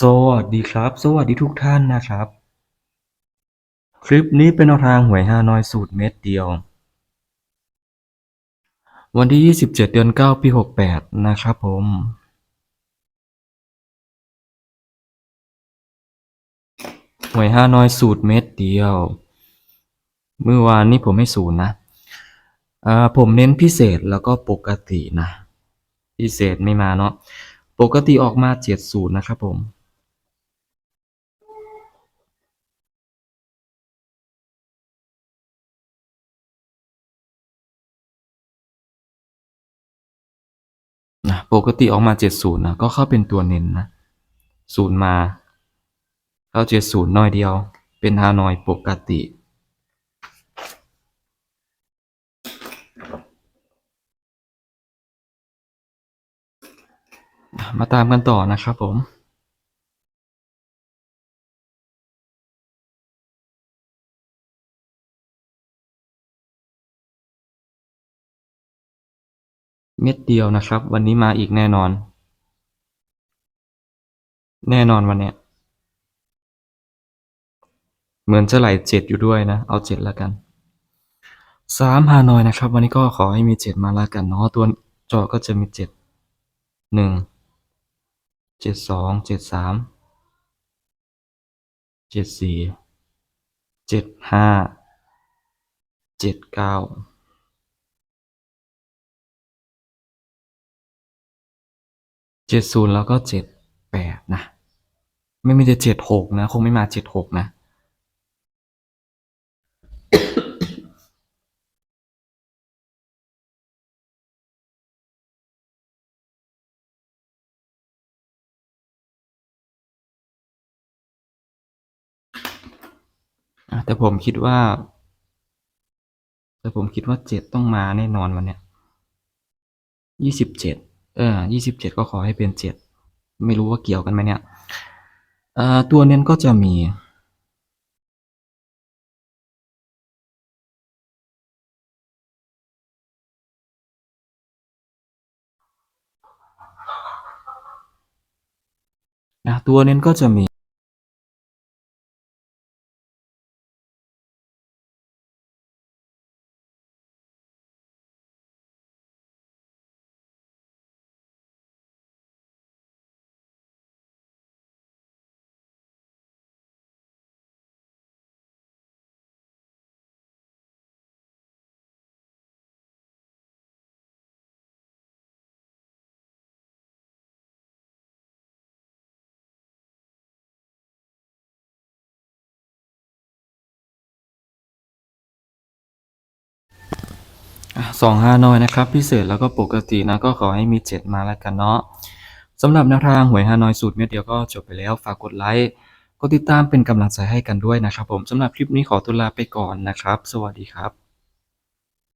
สวัสดีครับ สวัสดีทุกท่านนะครับ คลิปนี้เป็นแนวทางหวยฮานอยสูตรเม็ดเดียว วันที่ 27 เดือน 9 ปี 68 นะครับผม หวยฮานอยสูตรเม็ดเดียว เมื่อวานนี้ผมให้ศูนย์นะผมเน้นพิเศษแล้วก็ปกตินะ พิเศษไม่มาเนาะปกติออกมา 70 นะครับผม นะปกติออกมา 70นะก็เข้าเป็นตัวเน้นนะศูนย์มา เข้า 70น้อยเดียว เป็นฮานอยปกติมาตามกันต่อนะครับผม เม็ดเดียวนะครับ วันนี้มาอีกแน่นอน แน่นอนวันเนี้ยเหมือนจะไหลเจ็ดอยู่ด้วยนะ เอาเจ็ดแล้วกันสามฮานอยนะครับ วันนี้ก็ขอให้มีเจ็ดมาแล้วกันเนาะตัวจาะก็จะมีเจ็ดหนึ่งเจ็ดสองเจ็ดสามเจ็ดสี่เจ็ดห้าเจ็ดเก้า เจ็ดศูนย์แล้วก็เจ็ดแปดนะ ไม่มีแต่เจ็ดหกนะ คงไม่มาเจ็ดหกนะอะแต่ผมคิดว่า แต่ผมคิดว่าเจ็ดต้องมาแน่นอนวันเนี้ยยี่สิบเจ็ด เออยี่สิบเจ็ดก็ขอให้เป็นเจ็ดไม่รู้ว่าเกี่ยวกันไหมเนี่ยเอ่อตัวเน้นก็จะมีนะตัวเน้นก็จะมี สองห้าน้อยนะครับ พิเศษแล้วก็ปกตินะก็ขอให้มีเจ็ดมาแล้วกันเนาะสำหรับแนวทางหวยฮานอยสูตรเม็ดเดียวก็จบไปแล้วฝากกดไลค์กดติดตามเป็นกำลังใจให้กันด้วยนะครับ ผมสำหรับคลิปนี้ขอตัวลาไปก่อนนะครับ สวัสดีครับ